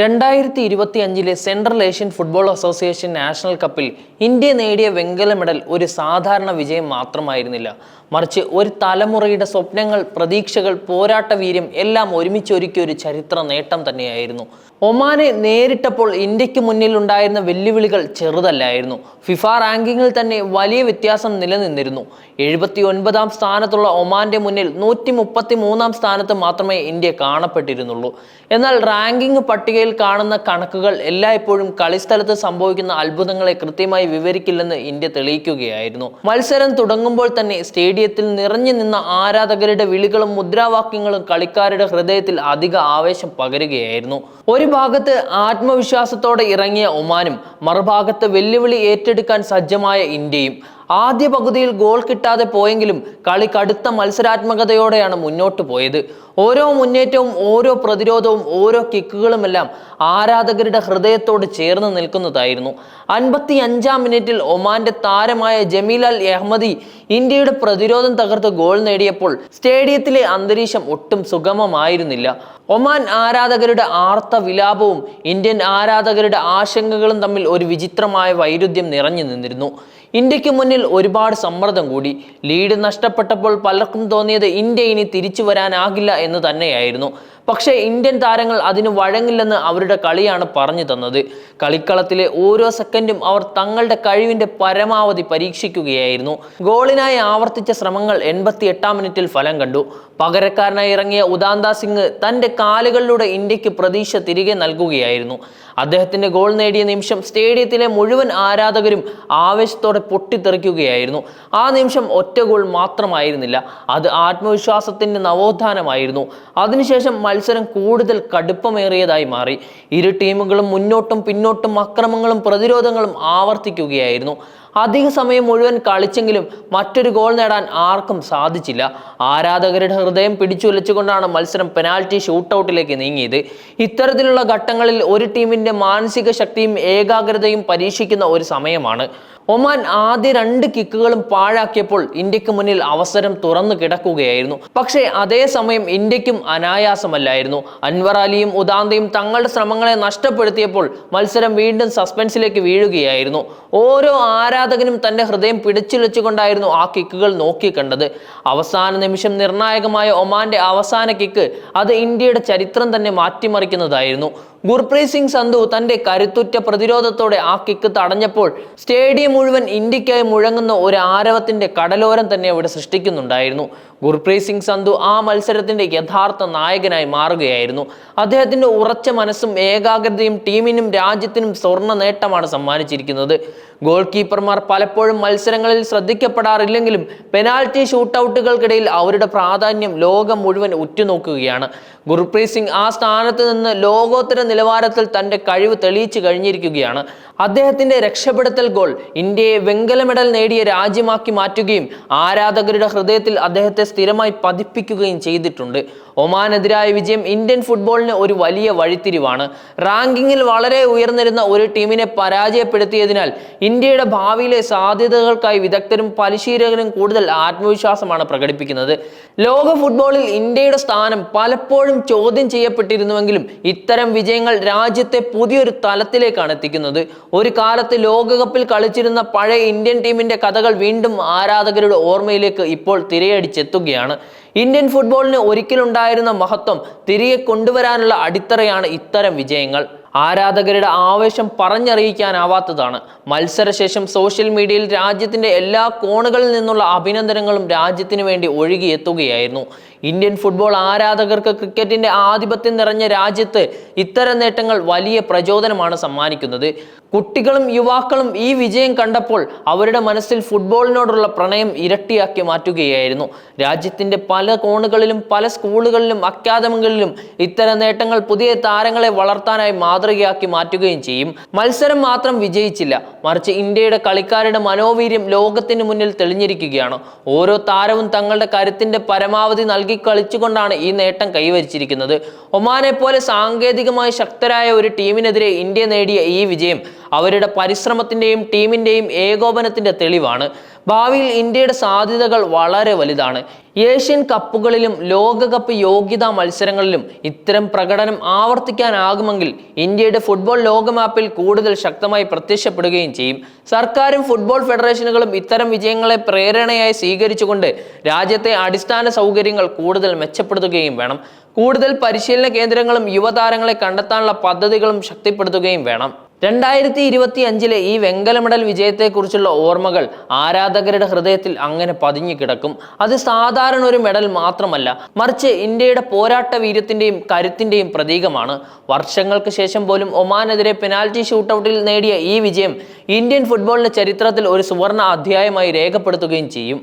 രണ്ടായിരത്തി ഇരുപത്തി അഞ്ചിലെ central Asian football association national കപ്പിൽ ഇന്ത്യ നേടിയ വെങ്കല മെഡൽ ഒരു സാധാരണ വിജയം മാത്രമായിരുന്നില്ല. മറിച്ച് ഒരു തലമുറയുടെ സ്വപ്നങ്ങൾ പ്രതീക്ഷകൾ പോരാട്ട വീര്യം എല്ലാം ഒരുമിച്ചൊരുക്കിയ ഒരു ചരിത്ര നേട്ടം തന്നെയായിരുന്നു. ഒമാനെ നേരിട്ടപ്പോൾ ഇന്ത്യയ്ക്ക് മുന്നിൽ ഉണ്ടായിരുന്ന വെല്ലുവിളികൾ ചെറുതല്ലായിരുന്നു. ഫിഫ റാങ്കിങ്ങിൽ തന്നെ വലിയ വ്യത്യാസം നിലനിന്നിരുന്നു. എഴുപത്തി ഒൻപതാം സ്ഥാനത്തുള്ള ഒമാന്റെ മുന്നിൽ നൂറ്റി മുപ്പത്തി മൂന്നാം സ്ഥാനത്ത് മാത്രമേ ഇന്ത്യ കാണപ്പെട്ടിരുന്നുള്ളൂ. എന്നാൽ റാങ്കിംഗ് പട്ടികയിൽ കാണുന്ന കണക്കുകൾ എല്ലായ്പ്പോഴും കളിസ്ഥലത്ത് സംഭവിക്കുന്ന അത്ഭുതങ്ങളെ കൃത്യമായി വിവരിക്കില്ലെന്ന് ഇന്ത്യ തെളിയിക്കുകയായിരുന്നു. മത്സരം തുടങ്ങുമ്പോൾ തന്നെ സ്റ്റേഡിയത്തിൽ നിറഞ്ഞു നിന്ന ആരാധകരുടെ വിളികളും മുദ്രാവാക്യങ്ങളും കളിക്കാരുടെ ഹൃദയത്തിൽ അധിക ആവേശം പകരുകയായിരുന്നു. ഒരു ഭാഗത്ത് ആത്മവിശ്വാസത്തോടെ ഇറങ്ങിയ ഒമാനും മറുഭാഗത്ത് വെല്ലുവിളി ഏറ്റെടുക്കാൻ സജ്ജമായ ഇന്ത്യയും ആദ്യ പകുതിയിൽ ഗോൾ കിട്ടാതെ പോയെങ്കിലും കളി കടുത്ത മത്സരാത്മകതയോടെയാണ് മുന്നോട്ട് പോയത്. ഓരോ മുന്നേറ്റവും ഓരോ പ്രതിരോധവും ഓരോ കിക്കുകളുമെല്ലാം ആരാധകരുടെ ഹൃദയത്തോട് ചേർന്ന് നിൽക്കുന്നതായിരുന്നു. അൻപത്തി അഞ്ചാം മിനിറ്റിൽ ഒമാന്റെ താരമായ ജമീൽ അൽ അഹമ്മദി ഇന്ത്യയുടെ പ്രതിരോധം തകർത്ത് ഗോൾ നേടിയപ്പോൾ സ്റ്റേഡിയത്തിലെ അന്തരീക്ഷം ഒട്ടും സുഗമമായിരുന്നില്ല. ഒമാൻ ആരാധകരുടെ ആർത്ത വിലാപവും ഇന്ത്യൻ ആരാധകരുടെ ആശങ്കകളും തമ്മിൽ ഒരു വിചിത്രമായ വൈരുദ്ധ്യം നിറഞ്ഞു നിന്നിരുന്നു. ഇന്ത്യയ്ക്ക് മുന്നിൽ ഒരുപാട് സമ്മർദ്ദം കൂടി. ലീഡ് നഷ്ടപ്പെട്ടപ്പോൾ പലർക്കും തോന്നിയത് ഇന്ത്യ ഇനി തിരിച്ചു വരാനാകില്ല എന്ന് തന്നെയായിരുന്നു. പക്ഷേ ഇന്ത്യൻ താരങ്ങൾ അതിന് വഴങ്ങില്ലെന്ന് അവരുടെ കളിയാണ് പറഞ്ഞു തന്നത്. കളിക്കളത്തിലെ ഓരോ സെക്കൻഡും അവർ തങ്ങളുടെ കഴിവിന്റെ പരമാവധി പരീക്ഷിക്കുകയായിരുന്നു. ഗോളിനായി ആവർത്തിച്ച ശ്രമങ്ങൾ എൺപത്തി എട്ടാം മിനിറ്റിൽ ഫലം കണ്ടു. പകരക്കാരനായി ഇറങ്ങിയ ഉദാന്ത സിംഗ് തന്റെ കാലുകളിലൂടെ ഇന്ത്യയ്ക്ക് പ്രതീക്ഷ തിരികെ നൽകുകയായിരുന്നു. അദ്ദേഹത്തിന്റെ ഗോൾ നേടിയ നിമിഷം സ്റ്റേഡിയത്തിലെ മുഴുവൻ ആരാധകരും ആവേശത്തോടെ പൊട്ടിത്തെറിക്കുകയായിരുന്നു. ആ നിമിഷം ഒറ്റ ഗോൾ മാത്രമായിരുന്നില്ല. അത് ആത്മവിശ്വാസത്തിന്റെ നവോത്ഥാനമായിരുന്നു. അതിനുശേഷം കൂടുതൽ കടുപ്പമേറിയതായി മാറി. ഇരു ടീമുകളും മുന്നോട്ടും പിന്നോട്ടും അക്രമങ്ങളും പ്രതിരോധങ്ങളും ആവർത്തിക്കുകയായിരുന്നു. അധിക സമയം മുഴുവൻ കളിച്ചെങ്കിലും മറ്റൊരു ഗോൾ നേടാൻ ആർക്കും സാധിച്ചില്ല. ആരാധകരുടെ ഹൃദയം പിടിച്ചുലച്ചുകൊണ്ടാണ് മത്സരം പെനാൽറ്റി ഷൂട്ടൗട്ടിലേക്ക് നീങ്ങിയത്. ഇത്തരത്തിലുള്ള ഘട്ടങ്ങളിൽ ഒരു ടീമിന്റെ മാനസിക ശക്തിയും ഏകാഗ്രതയും പരീക്ഷിക്കുന്ന ഒരു സമയമാണ്. ഒമാൻ ആദ്യ രണ്ട് കിക്കുകളും പാഴാക്കിയപ്പോൾ ഇന്ത്യയ്ക്ക് മുന്നിൽ അവസരം തുറന്നു കിടക്കുകയായിരുന്നു. പക്ഷേ അതേസമയം ഇന്ത്യക്കും അനായാസമല്ലായിരുന്നു. അൻവർ അലിയും ഉദാന്തയും തങ്ങളുടെ ശ്രമങ്ങളെ നഷ്ടപ്പെടുത്തിയപ്പോൾ മത്സരം വീണ്ടും സസ്പെൻസിലേക്ക് വീഴുകയായിരുന്നു. ഓരോ ആരാധകനും തന്റെ ഹൃദയം പിടിച്ചുലച്ചുകൊണ്ടായിരുന്നു ആ കിക്കുകൾ നോക്കി കണ്ടത്. അവസാന നിമിഷം നിർണായകമായ ഒമാന്റെ അവസാന കിക്ക് അത് ഇന്ത്യയുടെ ചരിത്രം തന്നെ മാറ്റിമറിക്കുന്നതായിരുന്നു. ഗുർപ്രീത് സിംഗ് സന്ധു തന്റെ കരുത്തുറ്റ പ്രതിരോധത്തോടെ ആ കിക്ക് തടഞ്ഞപ്പോൾ സ്റ്റേഡിയം മുഴുവൻ ഇന്ത്യക്കായി മുഴങ്ങുന്ന ഒരു ആരവത്തിന്റെ കടലോരം തന്നെ അവിടെ സൃഷ്ടിക്കുന്നുണ്ടായിരുന്നു. ഗുർപ്രീത് സിംഗ് സന്ധു ആ മത്സരത്തിന്റെ യഥാർത്ഥ നായകനായി മാറുകയായിരുന്നു. അദ്ദേഹത്തിന്റെ ഉറച്ച മനസ്സും ഏകാഗ്രതയും ടീമിനും രാജ്യത്തിനും സ്വർണ നേട്ടമാണ് സമ്മാനിച്ചിരിക്കുന്നത്. ഗോൾ കീപ്പർമാർ പലപ്പോഴും മത്സരങ്ങളിൽ ശ്രദ്ധിക്കപ്പെടാറില്ലെങ്കിലും പെനാൽറ്റി ഷൂട്ടൗട്ടുകൾക്കിടയിൽ അവരുടെ പ്രാധാന്യം ലോകം മുഴുവൻ ഉറ്റുനോക്കുകയാണ്. ഗുർപ്രീത് സിംഗ് ആ സ്ഥാനത്ത് നിന്ന് ലോകോത്തര നിലവാരത്തിൽ തന്റെ കഴിവ് തെളിയിച്ചു കഴിഞ്ഞിരിക്കുകയാണ്. അദ്ദേഹത്തിന്റെ രക്ഷപ്പെടുത്തൽ ഗോൾ ഇന്ത്യയെ വെങ്കല മെഡൽ നേടിയ രാജ്യമാക്കി മാറ്റുകയും ആരാധകരുടെ ഹൃദയത്തിൽ അദ്ദേഹത്തെ സ്ഥിരമായി പതിപ്പിക്കുകയും ചെയ്തിട്ടുണ്ട്. ഒമാനെതിരായ വിജയം ഇന്ത്യൻ ഫുട്ബോളിന് ഒരു വലിയ വഴിത്തിരിവാണ്. റാങ്കിങ്ങിൽ വളരെ ഉയർന്നിരുന്ന ഒരു ടീമിനെ പരാജയപ്പെടുത്തിയതിനാൽ ഇന്ത്യയുടെ ഭാവിയിലെ സാധ്യതകൾക്കായി വിദഗ്ധരും പരിശീലകരും കൂടുതൽ ആത്മവിശ്വാസമാണ് പ്രകടിപ്പിക്കുന്നത്. ലോക ഫുട്ബോളിൽ ഇന്ത്യയുടെ സ്ഥാനം പലപ്പോഴും ചോദ്യം ചെയ്യപ്പെട്ടിരുന്നുവെങ്കിലും ഇത്തരം വിജയങ്ങൾ രാജ്യത്തെ പുതിയൊരു തലത്തിലേക്കാണ് എത്തിക്കുന്നത്. ഒരു കാലത്ത് ലോകകപ്പിൽ കളിച്ചിരുന്ന പഴയ ഇന്ത്യൻ ടീമിന്റെ കഥകൾ വീണ്ടും ആരാധകരുടെ ഓർമ്മയിലേക്ക് ഇപ്പോൾ തിരയടിച്ചെത്തുകയാണ്. ഇന്ത്യൻ ഫുട്ബോളിന് ഒരിക്കലുണ്ടായിരുന്ന മഹത്വം തിരികെ കൊണ്ടുവരാനുള്ള അടിത്തറയാണ് ഇത്തരം വിജയങ്ങൾ. ആരാധകരുടെ ആവേശം പറഞ്ഞറിയിക്കാനാവാത്തതാണ്. മത്സരശേഷം സോഷ്യൽ മീഡിയയിൽ രാജ്യത്തിന്റെ എല്ലാ കോണുകളിൽ നിന്നുള്ള അഭിനന്ദനങ്ങളും രാജ്യത്തിന് വേണ്ടി ഒഴുകിയെത്തുകയായിരുന്നു. ഇന്ത്യൻ ഫുട്ബോൾ ആരാധകർക്ക് ക്രിക്കറ്റിന്റെ ആധിപത്യം നിറഞ്ഞ രാജ്യത്ത് ഇത്തരം നേട്ടങ്ങൾ വലിയ പ്രചോദനമാണ് സമ്മാനിക്കുന്നത്. കുട്ടികളും യുവാക്കളും ഈ വിജയം കണ്ടപ്പോൾ അവരുടെ മനസ്സിൽ ഫുട്ബോളിനോടുള്ള പ്രണയം ഇരട്ടിയാക്കി മാറ്റുകയായിരുന്നു. രാജ്യത്തിന്റെ പല കോണുകളിലും പല സ്കൂളുകളിലും അക്കാദമികളിലും ഇത്തരം നേട്ടങ്ങൾ പുതിയ താരങ്ങളെ വളർത്താനായി മാതൃകയാക്കി മാറ്റുകയും ചെയ്യും. മത്സരം മാത്രം വിജയിച്ചില്ല. മറിച്ച് ഇന്ത്യയുടെ കളിക്കാരുടെ മനോവീര്യം ലോകത്തിന് മുന്നിൽ തെളിഞ്ഞിരിക്കുകയാണ്. ഓരോ താരവും തങ്ങളുടെ കരുത്തിന്റെ പരമാവധി നൽകി കളിച്ചുകൊണ്ടാണ് ഈ നേട്ടം കൈവരിച്ചിരിക്കുന്നത്. ഒമാനെ പോലെ സാങ്കേതികമായി ശക്തരായ ഒരു ടീമിനെതിരെ ഇന്ത്യ നേടിയ ഈ വിജയം അവരുടെ പരിശ്രമത്തിന്റെയും ടീമിന്റെയും ഏകോപനത്തിന്റെ തെളിവാണ്. ഭാവിയിൽ ഇന്ത്യയുടെ സാധ്യതകൾ വളരെ വലുതാണ്. ഏഷ്യൻ കപ്പുകളിലും ലോകകപ്പ് യോഗ്യതാ മത്സരങ്ങളിലും ഇത്തരം പ്രകടനം ആവർത്തിക്കാനാകുമെങ്കിൽ ഇന്ത്യയുടെ ഫുട്ബോൾ ലോകമാപ്പിൽ കൂടുതൽ ശക്തമായി പ്രത്യക്ഷപ്പെടുകയും ചെയ്യും. സർക്കാരും ഫുട്ബോൾ ഫെഡറേഷനുകളും ഇത്തരം വിജയങ്ങളെ പ്രേരണയായി സ്വീകരിച്ചുകൊണ്ട് രാജ്യത്തെ അടിസ്ഥാന സൗകര്യങ്ങൾ കൂടുതൽ മെച്ചപ്പെടുത്തുകയും വേണം. കൂടുതൽ പരിശീലന കേന്ദ്രങ്ങളും യുവതാരങ്ങളെ കണ്ടെത്താനുള്ള പദ്ധതികളും ശക്തിപ്പെടുത്തുകയും വേണം. രണ്ടായിരത്തി ഇരുപത്തി അഞ്ചിലെ ഈ വെങ്കല മെഡൽ വിജയത്തെക്കുറിച്ചുള്ള ഓർമ്മകൾ ആരാധകരുടെ ഹൃദയത്തിൽ അങ്ങനെ പതിഞ്ഞു കിടക്കും. അത് സാധാരണ ഒരു മെഡൽ മാത്രമല്ല മറിച്ച് ഇന്ത്യയുടെ പോരാട്ട വീര്യത്തിന്റെയും കരുത്തിന്റെയും പ്രതീകമാണ്. വർഷങ്ങൾക്ക് ശേഷം പോലും ഒമാനെതിരെ പെനാൽറ്റി ഷൂട്ടൌട്ടിൽ നേടിയ ഈ വിജയം ഇന്ത്യൻ ഫുട്ബോളിന്റെ ചരിത്രത്തിൽ ഒരു സുവർണ അധ്യായമായി രേഖപ്പെടുത്തുകയും ചെയ്യും.